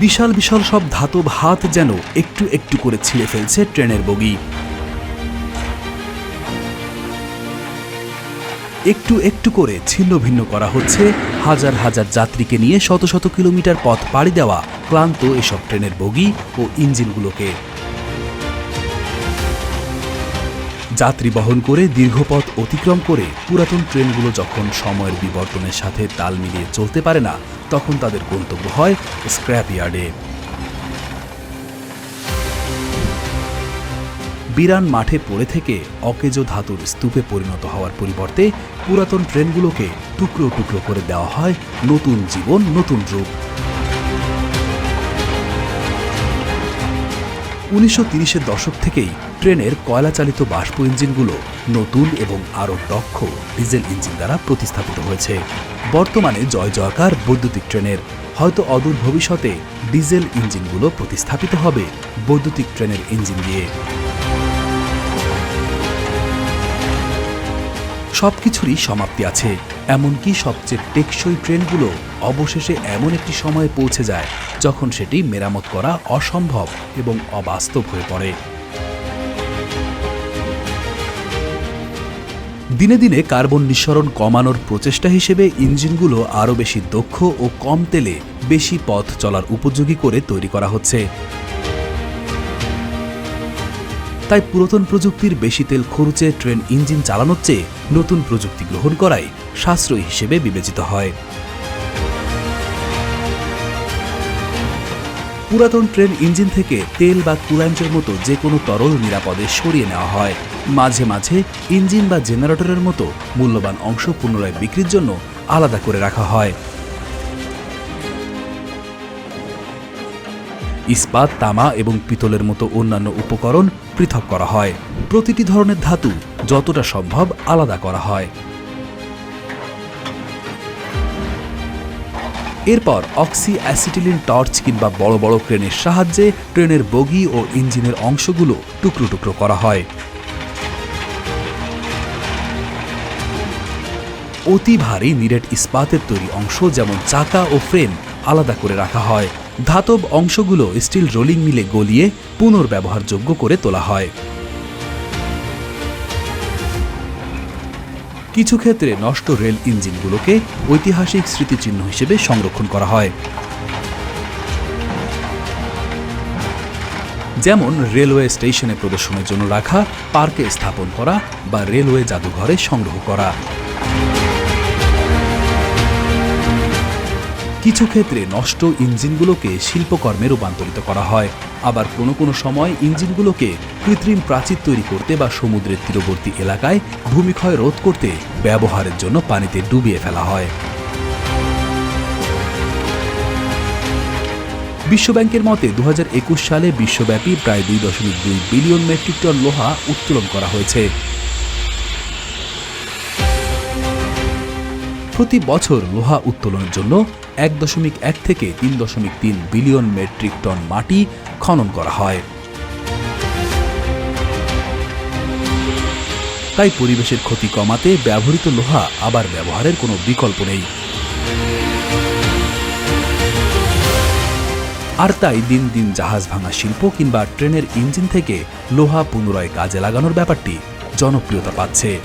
বিশাল বিশাল সব ধাতব হাত যেন একটু একটু করে ছিঁড়ে ফেলছে ট্রেনের বগি। একটু একটু করে ছিন্ন ভিন্ন করা হচ্ছে, হাজার হাজার যাত্রীকে নিয়ে শত শত কিলোমিটার পথ পাড়ি দেওয়া ক্লান্ত এসব ট্রেনের বগি ও ইঞ্জিনগুলোকে। যাত্রী বহন করে দীর্ঘপথ অতিক্রম করে পুরাতন ট্রেনগুলো যখন সময়ের বিবর্তনের সাথে তাল মিলিয়ে চলতে পারে না, তখন তাদের গন্তব্য হয় স্ক্র্যাপ ইয়ার্ডে বিরান মাঠে পড়ে থেকে অকেজো ধাতুর স্তূপে পরিণত হওয়ার পরিবর্তে পুরাতন ট্রেনগুলোকে টুকরো টুকরো করে দেওয়া হয় নতুন জীবন, নতুন রূপ। উনিশশো তিরিশের দশক থেকেই ট্রেনের কয়লাচালিত বাষ্প ইঞ্জিনগুলো নতুন এবং আরও দক্ষ ডিজেল ইঞ্জিন দ্বারা প্রতিস্থাপিত হয়েছে। বর্তমানে জয় জয়কার বৈদ্যুতিক ট্রেনের। হয়তো অদূর ভবিষ্যতে ডিজেল ইঞ্জিনগুলো প্রতিস্থাপিত হবে বৈদ্যুতিক ট্রেনের ইঞ্জিন দিয়ে। সবকিছুরই সমাপ্তি আছে। এমনকি সবচেয়ে টেকসই ট্রেনগুলো অবশেষে এমন একটি সময়ে পৌঁছে যায়, যখন সেটি মেরামত করা অসম্ভব এবং অবাস্তব হয়ে পড়ে। দিনে দিনে কার্বন নিঃসরণ কমানোর প্রচেষ্টা হিসেবে ইঞ্জিনগুলো আরও বেশি দক্ষ ও কম তেলে বেশি পথ চলার উপযোগী করে তৈরি করা হচ্ছে। তাই পুরাতন প্রযুক্তির বেশি তেল খরচে ট্রেন ইঞ্জিন চালানোর চেয়ে নতুন প্রযুক্তি গ্রহণ করাই সাশ্রয়ী হিসেবে বিবেচিত হয়। পুরাতন ট্রেন ইঞ্জিন থেকে তেল বা কুলান্টের মতো যে কোনো তরল নিরাপদে সরিয়ে নেওয়া হয়। মাঝে মাঝে ইঞ্জিন বা জেনারেটরের মতো মূল্যবান অংশ পুনরায় বিক্রির জন্য আলাদা করে রাখা হয়। ইস্পাত, তামা এবং পিতলের মতো অন্যান্য উপকরণ পৃথক করা হয়। প্রতিটি ধরনের ধাতু যতটা সম্ভব আলাদা করা হয়। এরপর অক্সি অ্যাসিটিলিন টর্চ কিংবা বড় বড় ক্রেনের সাহায্যে ট্রেনের বগি ও ইঞ্জিনের অংশগুলো টুকরো টুকরো করা হয়। অতি ভারী নিরেট ইস্পাতের তৈরি অংশ যেমন চাকা ও ফ্রেম আলাদা করে রাখা হয়। ধাতব অংশগুলো স্টিল রোলিং মিলে গলিয়ে পুনর্ব্যবহারযোগ্য করে তোলা হয়। কিছু ক্ষেত্রে নষ্ট রেল ইঞ্জিনগুলোকে ঐতিহাসিক স্মৃতিচিহ্ন হিসেবে সংরক্ষণ করা হয়। যেমন রেলওয়ে স্টেশনে প্রদর্শনের জন্য রাখা, পার্কে স্থাপন করা বা রেলওয়ে জাদুঘরে সংগ্রহ করা। কিছু ক্ষেত্রে নষ্ট ইঞ্জিনগুলোকে শিল্পকর্মে রূপান্তরিত করা হয়। আবার কোনো কোনো সময় ইঞ্জিনগুলোকে কৃত্রিম প্রাচীর তৈরি করতে বা সমুদ্রের তীরবর্তী এলাকায় ভূমিক্ষয় রোধ করতে ব্যবহারের জন্য পানিতে ডুবিয়ে ফেলা হয়। বিশ্বব্যাংকের মতে দু হাজার একুশ সালে বিশ্বব্যাপী প্রায় দুই দশমিক দুই বিলিয়ন মেট্রিক টন লোহা উত্তোলন করা হয়েছে। প্রতি বছর লোহা উত্তোলনের জন্য এক দশমিক এক থেকে তিন দশমিক তিন বিলিয়ন মেট্রিক টন মাটি খনন করা হয়। তাই পরিবেশের ক্ষতি কমাতে ব্যবহৃত লোহা আবার ব্যবহারের কোনো বিকল্প নেই। আর তাই দিন দিন জাহাজ ভাঙা শিল্প কিংবা ট্রেনের ইঞ্জিন থেকে লোহা পুনরায় কাজে লাগানোর ব্যাপারটি জনপ্রিয়তা পাচ্ছে।